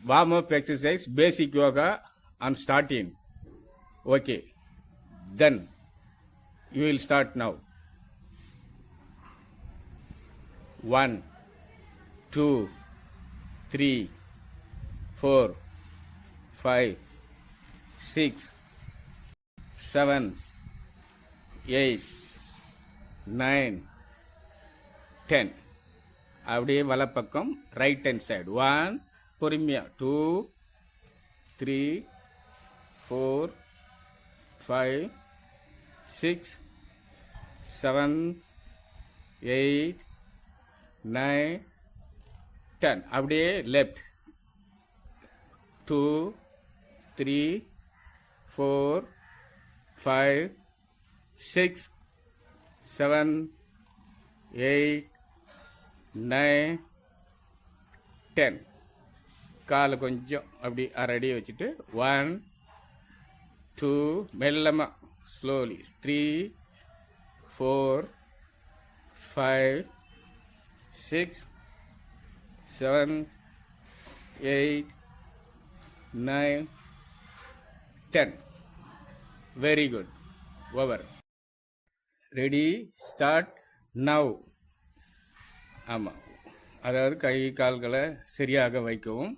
Warm exercise basic yoga and starting okay then you will start now one two three four five six seven eight nine ten अब वल पकट head side one பொறுமையா. Two three four five six seven eight nine ten அப்படியே left two three four five six seven eight nine ten காலை கொஞ்சம் அப்படி அரை அடி வச்சுட்டு one two மெல்லமாக slowly three four five six seven eight nine ten very good over ready start now ஆமாம் அதாவது கை கால்களை சரியாக வைக்கவும்.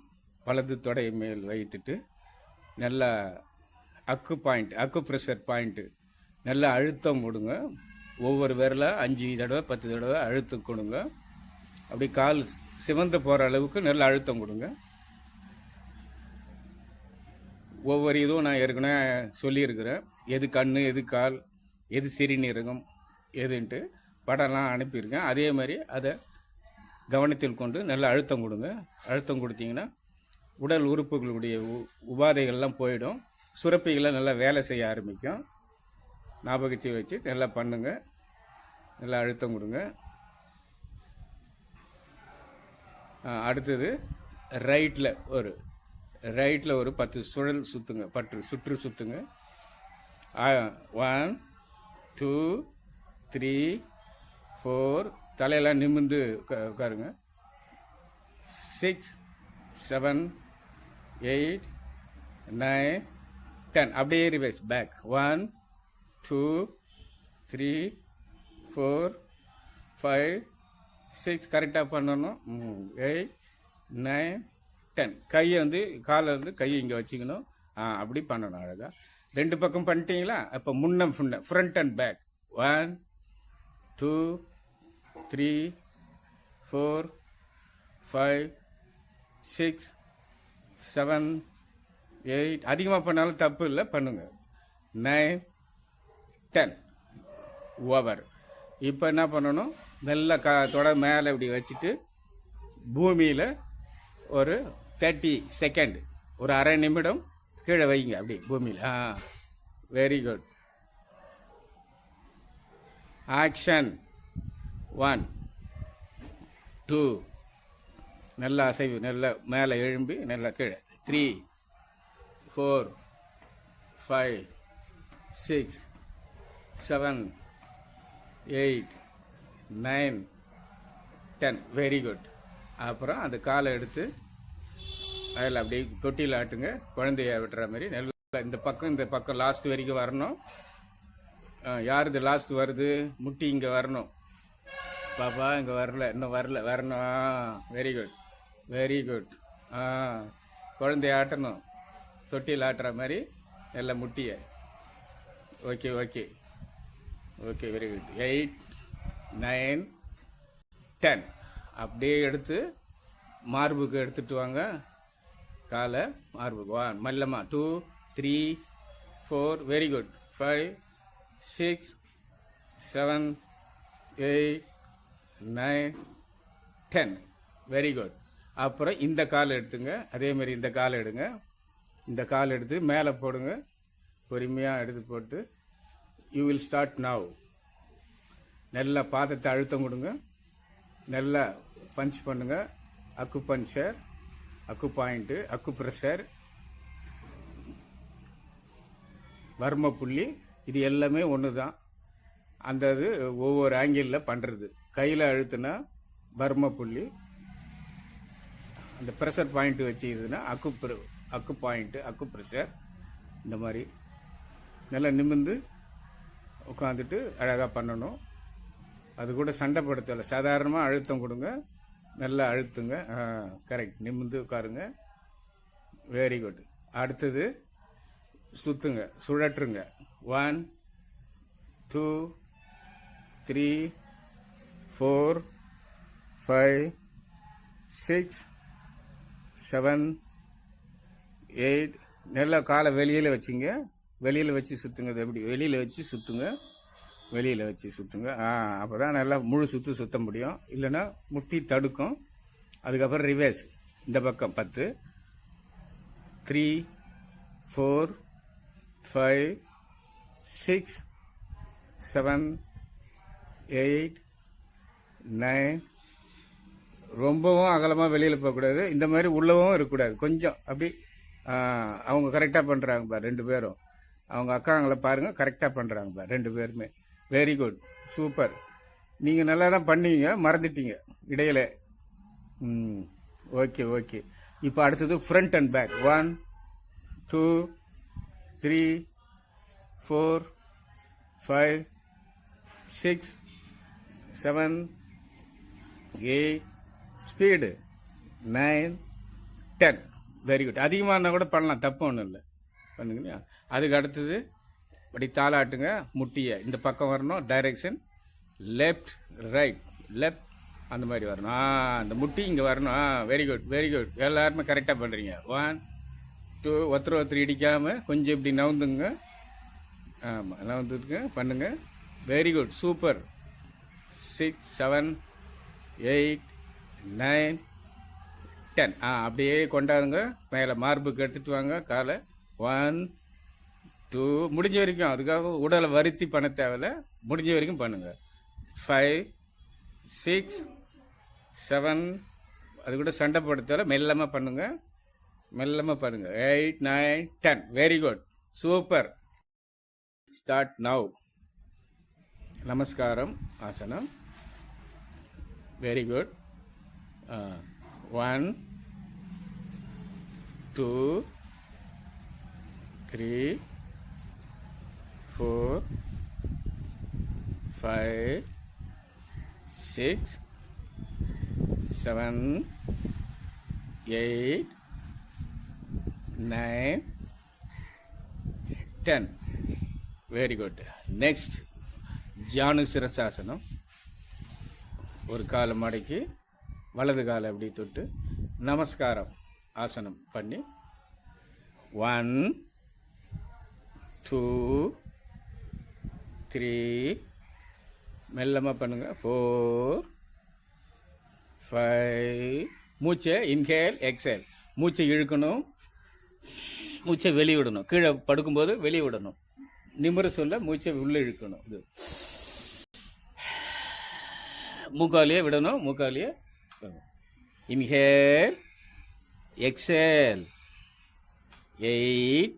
வலது தொடை மேல் வைத்துட்டு நல்லா அக்கு பாயிண்ட் அக்கு ப்ரெஷர் பாயிண்ட்டு நல்லா அழுத்தம் கொடுங்க ஒவ்வொரு விரல அஞ்சு தடவை பத்து தடவை அழுத்தம் கொடுங்க. அப்படி கால் சிவந்து போகிற அளவுக்கு நல்ல அழுத்தம் கொடுங்க. ஒவ்வொரு இதுவும் நான் ஏற்கனவே சொல்லியிருக்கிறேன். எது கண் எது கால் எது சிறுநீரகம் எதுன்ட்டு படம்லாம் அனுப்பியிருக்கேன். அதே மாதிரி அதை கவனத்தில் கொண்டு நல்லா அழுத்தம் கொடுங்க. அழுத்தம் கொடுத்தீங்கன்னா உடல் உறுப்புகளுடைய உ- உபாதைகள்லாம் போயிடும். சுரப்பிகள்லாம் நல்லா வேலை செய்ய ஆரம்பிக்கும். ஞாபகத்தை வச்சு நல்லா பண்ணுங்க. நல்லா அழுத்தம் கொடுங்க. அடுத்தது ரைட்டில் ஒரு ரைட்டில் ஒரு பத்து சுழல் சுற்றுங்க பற்று சுற்று சுற்றுங்க ஒன் டூ த்ரீ ஃபோர் தலையெல்லாம் நிமிர்ந்து உட்காருங்க. Six seven eight nine ten அப்படியே reverse back one two three four five six கரெக்டாக பண்ணணும். எயிட் நைன் டென் கையை வந்து காலை வந்து கையை இங்கே வச்சுக்கணும். ஆ அப்படி பண்ணணும் அழகாக ரெண்டு பக்கம் பண்ணிட்டீங்களா? அப்போ முன்னம் ஃபுன்ன front and back one two three four five six seven eight அதிகமாக பண்ணாலும் தப்பு இல்லை பண்ணுங்கள் நைன் டென் ஓவர் இப்போ என்ன பண்ணணும்? மெல்ல க தொட மேலே இப்படி வச்சுட்டு பூமியில் ஒரு தேர்ட்டி செகண்ட் ஒரு அரை நிமிடம் கீழே வைங்க அப்படி பூமியில். ஆ very good action one two நல்ல அசைவு நல்ல மேலே எழும்பி நல்ல கீழே. Three four five six seven eight nine ten very good அப்புறம் அந்த காலை எடுத்து அதில் அப்படியே தொட்டியில் ஆட்டுங்க. குழந்தைய விட்டுற மாதிரி நல்லா இந்த பக்கம் இந்த பக்கம் லாஸ்ட் வரைக்கும் வரணும். யார் இது லாஸ்ட் வருது? முட்டி இங்கே வரணும். பாப்பா இங்கே வரல. இன்னும் வரல. வரணும். வெரி குட் வெரி குட் ஆ குழந்தைய ஆட்டணும் தொட்டியில் ஆட்டுற மாதிரி நல்லா முட்டியை. Okay okay okay very good eight nine ten அப்படியே எடுத்து மார்புக்கு எடுத்துட்டு வாங்க. காலை மார்புக்கு. One மல்லமா two three four very good five six seven eight nine ten very good அப்புறம் இந்த கால் எடுத்துங்க. அதே மாதிரி இந்த கால் எடுங்க. இந்த கால் எடுத்து மேலே போடுங்க. பொறுமையாக எடுத்து போட்டு யூ வில் ஸ்டார்ட் நவ் நல்ல பாதத்தை அழுத்தம் கொடுங்க. நல்லா பஞ்ச் பண்ணுங்க. அக்கு பஞ்சர் அக்கு பாயிண்ட்டு அக்கு ப்ரெஷர் வர்ம புள்ளி இது எல்லாமே ஒன்று தான் அந்த இது ஒவ்வொரு ஆங்கிளில் பண்ணுறது கையில் அழுத்துனா பர்ம புள்ளி அந்த ப்ரெஷர் பாயிண்ட் வச்சு இதுன்னா அக்கு பிர- அக்கு பாயிண்ட்டு அக்கு ப்ரெஷர் இந்த மாதிரி. நல்லா நிமிர்ந்து உட்காந்துட்டு அழகாக பண்ணணும். அது கூட சண்டை படுத்தலை. சாதாரணமாக அழுத்தம் கொடுங்க. நல்லா அழுத்துங்க. கரெக்ட் நிமிர்ந்து உட்காருங்க வெரி குட் அடுத்தது சுற்றுங்க சுழற்றுங்க. One two three four five six seven eight நல்லா காலை வெளியில் வச்சுங்க. வெளியில் வச்சு சுற்றுங்கிறது எப்படி? வெளியில் வச்சு சுற்றுங்க வெளியில் வச்சு சுற்றுங்க ஆ அப்போ தான் நல்லா முழு சுற்று சுத்த முடியும். இல்லைன்னா முட்டி தடுக்கும். அதுக்கப்புறம் ரிவேர்ஸ் இந்த பக்கம் பத்து. Three four five six seven eight nine ரொம்பவும் அகலமாக வெளியில் போகக்கூடாது இந்த மாதிரி உள்ளவும் இருக்கக்கூடாது கொஞ்சம் அப்படி அவங்க கரெக்டாக பண்ணுறாங்க பார் ரெண்டு பேரும். அவங்க அக்காங்களை பாருங்கள் கரெக்டாக பண்ணுறாங்க பார் ரெண்டு பேருமே. வெரி குட் சூப்பர் நீங்கள் நல்லா தான் பண்ணீங்க மறந்துட்டீங்க. இடையில. ம் ஓகே ஓகே இப்போ அடுத்தது front and back one two three four five six seven eight speed nine ten. Very good அதிகமாக இருந்தால் கூட பண்ணலாம். தப்பு ஒன்றும் இல்லை. பண்ணுங்க அதுக்கு அடுத்தது இப்படி தாளாட்டுங்க. முட்டியை இந்த பக்கம் வரணும். டைரெக்ஷன் லெஃப்ட் ரைட் லெஃப்ட் அந்த மாதிரி வரணும். ஆ அந்த முட்டி இங்கே வரணும். ஆ வெரி குட் வெரி குட் எல்லாருமே கரெக்டாக பண்ணுறீங்க ஒன் டூ ஒருத்தர் ஒருத்தர் இடிக்காமல் கொஞ்சம் இப்படி நவுந்துங்க. ஆமாம் நவுந்துங்க பண்ணுங்கள் very good super six seven eight nine ten ஆ அப்படியே கொண்டாடுங்க. மேலே மார்புக்கு எடுத்துட்டு வாங்க. காலை. ஒன் டூ முடிஞ்ச வரைக்கும் அதுக்காக உடலை வருத்தி பண்ண தேவையில்ல. முடிஞ்ச வரைக்கும் பண்ணுங்கள் ஃபைவ் சிக்ஸ் செவன் அது கூட சண்டை போடுறதால மெல்லமாக பண்ணுங்கள் மெல்லமாக பண்ணுங்கள் eight nine ten very good super start now நமஸ்காரம். ஆசனம். Very good one two three four five six seven eight nine ten very good next Janu சிரசாசனம் ஒரு காலை மடக்கி வலது காலை அப்படி தொட்டு நமஸ்காரம் ஆசனம் பண்ணி ஒன் டூ த்ரீ மெல்லமாக பண்ணுங்க. ஃபோர் ஃபைவ் மூச்சை இன்ஹேல் எக்ஸேல் மூச்சை இழுக்கணும். மூச்சை வெளிவிடணும். கீழே படுக்கும்போது வெளிவிடணும். நிமிர சொல்ல மூச்சை உள்ளே இழுக்கணும். இது. மூக்காலியே விடணும். மூக்காலியே inhale exhale eight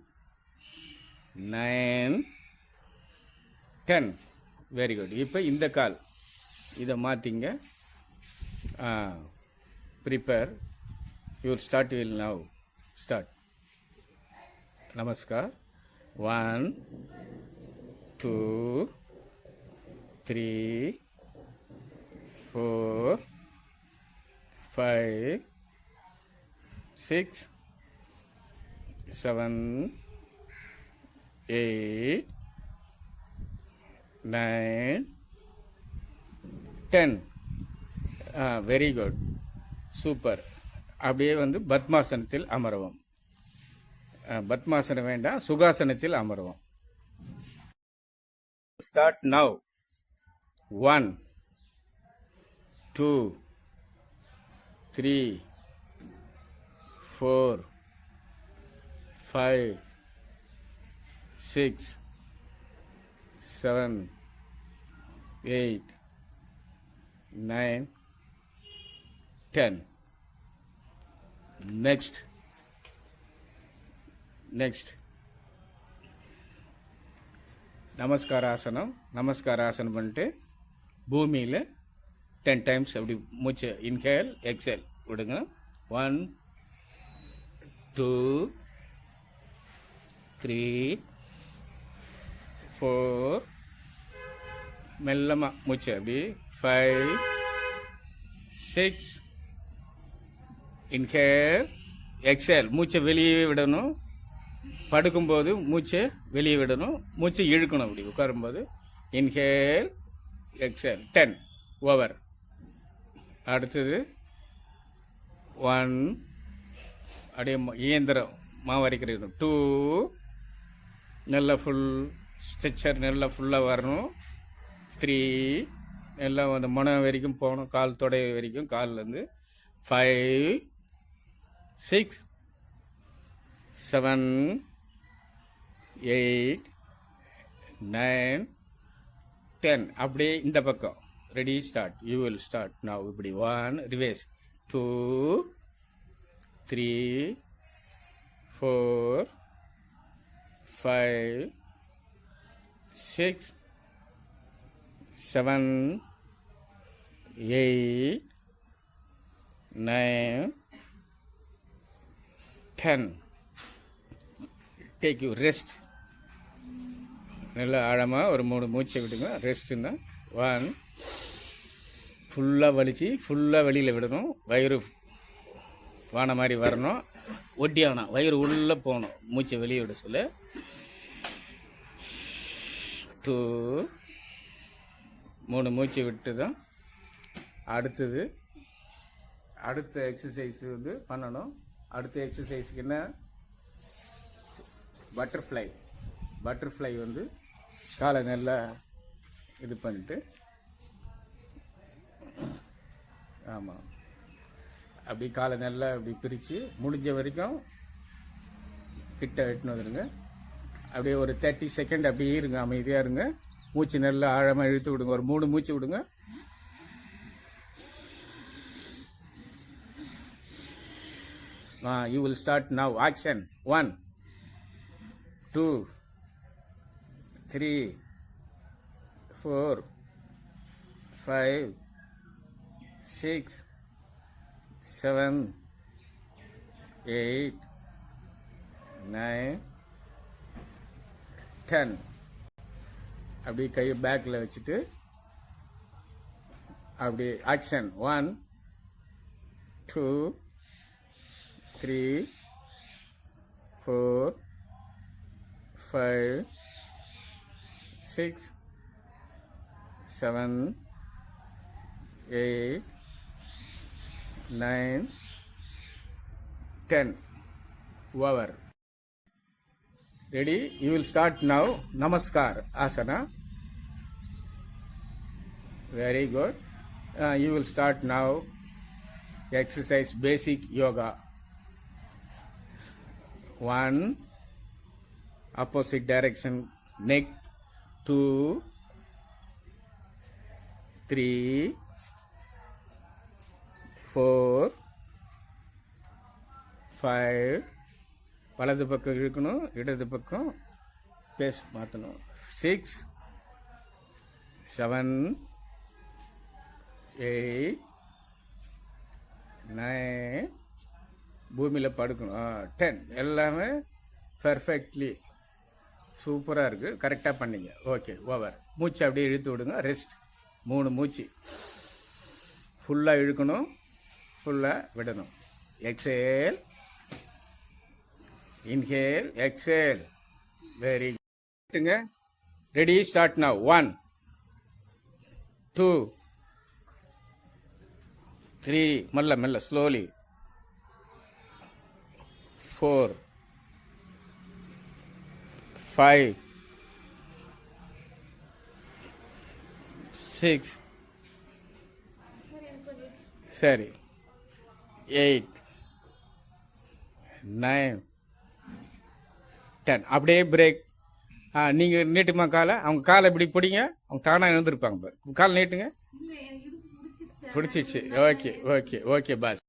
nine ten. Very good இப்போ இந்த கால் இதை மாற்றிங்க prepare your start will now start namaskar one two three four five six seven eight nine ten very good super அப்படியே வந்து பத்மாசனத்தில் அமரவும். பத்மாசனம் வேண்டாம் சுகாசனத்தில் அமரவும். Start now one two three four five six seven eight nine ten next next நமஸ்காராசனம் நமஸ்காராசனம் பண்ணிட்டு பூமியில் டென் டைம்ஸ் அப்படி மூச்சு. இன்ஹேல் எக்ஸேல் விடுங்க. ஒன் டூ த்ரீ ஃபோர் மெல்லமாக மூச்சு. அப்படி. ஃபைவ் சிக்ஸ் இன்ஹேல் எக்ஸேல் மூச்சை வெளியே விடணும். படுக்கும்போது மூச்சை வெளியே விடணும். மூச்சை இழுக்கணும். அப்படி உட்காரும்போது. இன்ஹேல் எக்ஸேல் டென் ஓவர் அடுத்தது ஒன் அப்படியே இயந்திரம் மாவு அரைக்கிறது டூ நல்லா ஃபுல் ஸ்ட்ரெச்சர் நல்லா ஃபுல்லாக வரணும். த்ரீ எல்லாம் அந்த முனை வரைக்கும் போகணும் கால் தொடை வரைக்கும் கால்லேருந்து. Five six seven eight nine ten அப்படியே இந்த பக்கம். Ready start you will start நான் இப்படி one reverse two three four five six seven eight nine ten take you rest நல்லா ஆழமாக ஒரு மூணு மூச்சை விடுங்க. ரெஸ்ட்டுன்னா ஒன் ஃபுல்லாக வலித்து ஃபுல்லாக வெளியில் விடணும். வயிறு வான மாதிரி வரணும். ஒட்டி ஆகணும். வயிறு உள்ளே போகணும். மூச்சை வெளியே விட சொல்ல. டூ மூணு மூச்சை விட்டு தான் அடுத்தது அடுத்த எக்ஸசைஸ் வந்து பண்ணணும். அடுத்த எக்ஸசைஸுக்கு என்ன? பட்டர்ஃப்ளை பட்டர்ஃப்ளை வந்து காலை நல்லா இது பண்ணிட்டு ஆமாம் அப்படி காலை நல்லா அப்படி பிரித்து முடிஞ்ச வரைக்கும் கிட்ட எட்டுன்னு வந்துடுங்க அப்படியே ஒரு தேர்ட்டி செகண்ட் அப்படியே இருங்க அமைதியாக இருங்க. மூச்சு நல்லா ஆழமாக இழுத்து விடுங்க. ஒரு மூணு மூச்சு விடுங்க. ஆ you will start now action one two three four five six seven eight nine ten அப்படி கை பேக்கில் வச்சுட்டு அப்படி action one two three four five six seven eight nine ten वावर ready you will start now नमस्कार आसन very good you will start now exercise basic yoga one opposite direction neck two three four five வலது பக்கம் இழுக்கணும் இடது பக்கம் face மாற்றணும் six seven eight nine பூமியில் படுக்கணும். டென் எல்லாமே பர்ஃபெக்ட்லி சூப்பராக இருக்குது கரெக்டாக பண்ணிங்க. ஓகே ஓவர் மூச்சு அப்படியே இழுத்து விடுங்க. ரெஸ்ட் மூணு மூச்சு. ஃபுல்லாக இழுக்கணும். ஃபுல்லாக விடணும். Exhale inhale exhale very குட்டுங்க. Ready start now one two three மெல்ல மெல்ல ஸ்லோலி ஃபோர் ஃபைவ் சிக்ஸ் சரி. Eight nine ten. அப்படியே பிரேக் ஆ நீங்கள் நீட்டுமா காலை? அவங்க காலை இப்படி பிடிங்க. அவங்க தானாக எழுந்திருப்பாங்க பாரு. காலை நீட்டுங்க. பிடிச்சிச்சு ஓகே ஓகே ஓகே பாஸ்